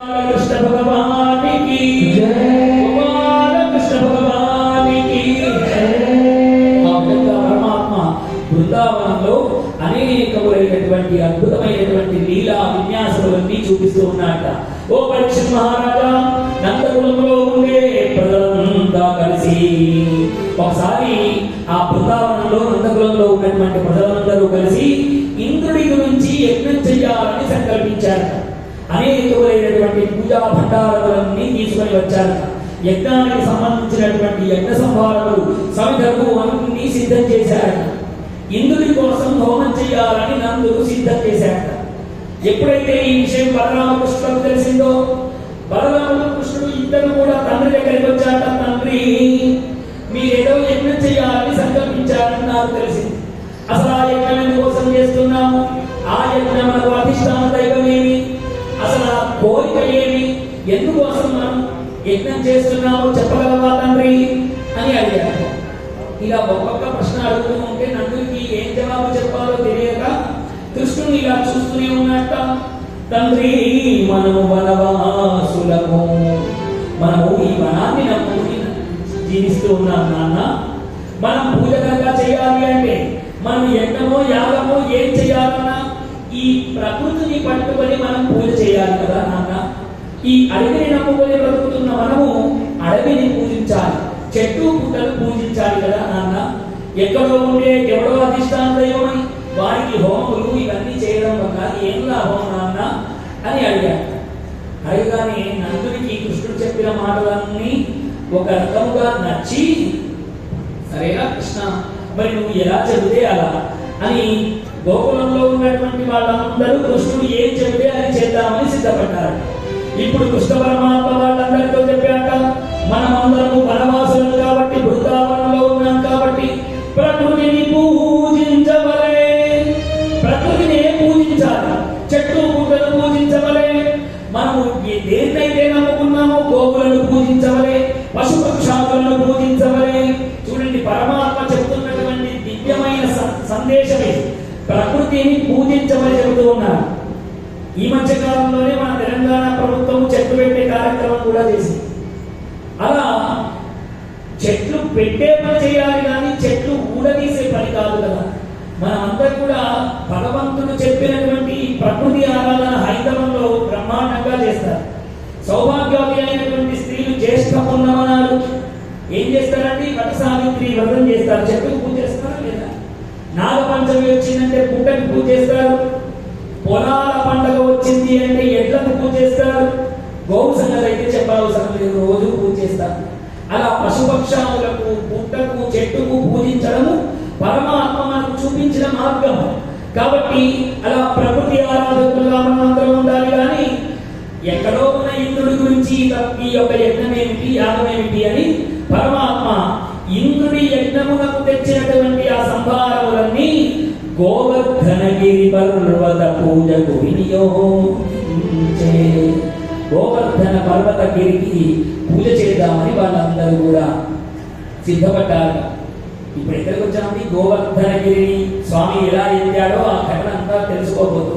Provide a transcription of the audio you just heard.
కృష్ణ భగవానికి కృష్ణ భగవానికి ఆ పరమాత్మ బృందావనంలో అనేకములైనటువంటి అద్భుతమైనటువంటి లీలా విన్యాసములన్నీ చూపిస్తూ ఉన్నాట ఓ పరీక్ష మహారాజా నందకులంలో ఉండే ప్రజలంతా కలిసి ఒకసారి ఆ బృందావనంలో నందకులంలో ఉన్నటువంటి ప్రజలందరూ కలిసి ఇంద్రుడి గురించి యజ్ఞం చెయ్యాలని సంకల్పించారట. అనేకమైనటువంటి పూజా భండారములన్నీ తీసుకొని వచ్చారు. యజ్ఞానికి సంబంధించినటువంటి యజ్ఞ సంభారములు సమిధకు అన్ని సిద్ధం చేశారు. ఇంద్రుడి కోసం హోమం చేయాలని నందులు సిద్ధం చేశారట ఎప్పుడైతే ఈ విషయం బలరామకృష్ణుడు తెలిసిందో బలరామకృష్ణుడు ఇద్దరు కూడా తండ్రి దగ్గరికి వచ్చాక తండ్రి మీరేదో యజ్ఞం చేయాలని సంకల్పించారని నాకు తెలిసింది. అసలు ఆ యజ్ఞం కోసం చేస్తున్నాము ఆ యజ్ఞం మనకు అధిష్టాన దైవమే. కోసం మనం యజ్ఞం చేస్తున్నామో చెప్పగలవా తండ్రి? అని అడిగారు ఇలా ఒక్కొక్క ప్రశ్న అడుగుతూ ఉంటే నందుడికి ఏం జవాబు చెప్పాలో తెలియక కృష్ణుడు ఇలా చూస్తూనే ఉన్నట్ట తండ్రి మనము వనవాసులము. మనము ఈ వనాన్ని నమ్ముకుని జీవిస్తూ ఉన్నాం నాన్న. మనం పూజ కనుక చేయాలి అంటే మనం యజ్ఞమో యాగమో ఏం చేయాలన్నా ఈ ప్రకృతిని పట్టుకొని మనం పూజ చేయాలి కదా నాన్న. ఈ అడవిని నమ్ముకొని బ్రతుకుతున్న మనము అడవిని పూజించాలి. చెట్టు పుట్టలు పూజించాలి కదా నాన్న? ఎక్కడో ఉండే ఎవడో అధిష్టాన దైవమని వారికి హోమములు ఇవన్నీ చేయడం వల్ల ఏం లాభం నాన్న? అని అడిగాడు. అడిగానే నందుడికి కృష్ణుడు చెప్పిన మాటలన్నీ ఒక రకముగా నచ్చి సరేనా కృష్ణ మరి నువ్వు ఎలా చెబితే అలా? అని గోకులంలో ఉన్నటువంటి వాళ్ళందరూ కృష్ణుడు ఏం చెబితే అది చేద్దామని సిద్ధపడ్డారు. ఇప్పుడు కృష్ణ పరమాత్మ వాళ్ళందరితో చెప్పాక మనమందరము వనవాసులు కాబట్టి బృందావనంలో ఉన్నాం కాబట్టి ప్రకృతిని పూజించవలే. ప్రకృతిని ఏం పూజించాలి. చెట్లు పుట్టలు పూజించవలే. మనము ఏ- దేన్నైతే నమ్ముకున్నామో గోవులను పూజించవలే పశుపక్షాదులను పూజించవలే. చూడండి పరమాత్మ చెబుతున్నటువంటి దివ్యమైన సందేశమే ప్రకృతిని పూజించమని చెబుతూ ఉన్నారు. ఈ మధ్య కాలంలోనే మన తెలంగాణ ప్రభుత్వం చెట్లు పెట్టే కార్యక్రమం కూడా చేసింది. అలా చెట్లు పెట్టే పని చేయాలి కానీ చెట్లు ఊడదీసే పని కాదు కదా. మనమందరం కూడా భగవంతుడు చెప్పినటువంటి ప్రకృతి ఆరాధన హైందవంలో బ్రహ్మాండంగా చేస్తారు. సౌభాగ్యవతి అయినటువంటి స్త్రీలు జ్యేష్ఠ పొందమన్నారు ఏం చేస్తారండి? వట సావిత్రి వ్రతం చేస్తారు. చెట్టుకు పూజ చేస్తారా లేదా? నాగపంచమి వచ్చిందంటే పుట్టకి పూజ చేస్తారు. పొలాల పండగ వచ్చింది అంటే ఎడ్లకు పూజ చేస్తారు. గోవు సంగతి అయితే చెప్పవలసిన లేదు రోజు పూజ చేస్తారు. అలా పశుపక్షాములకు పుట్టకు చెట్టుకు పూజించడము పరమాత్మ మనకు చూపించిన మార్గం కాబట్టి అలా ప్రకృతి ఆరాధకులుగా మనం అందరం ఉండాలి కానీ ఎక్కడో ఉన్న ఇంద్రుడి గురించి ఈ యొక్క యజ్ఞం ఏమిటి యాగం ఏమిటి అని పరమాత్మ ఇంద్రుడి యజ్ఞమునకు తెచ్చినటువంటి ఆ సంభారములన్నీ గోవర్ధనగిరి పర్వత పూజకు వినియోగించే గోవర్ధన పర్వత గిరికి పూజ చేద్దామని వాళ్ళందరూ కూడా సిద్ధపడ్డారు. ఇప్పుడు ఎక్కడికి వచ్చామండి? గోవర్ధనగిరిని స్వామి ఎలా ఎదిగాడో ఆ ఘటన అంతా తెలుసుకోబోతున్నాం.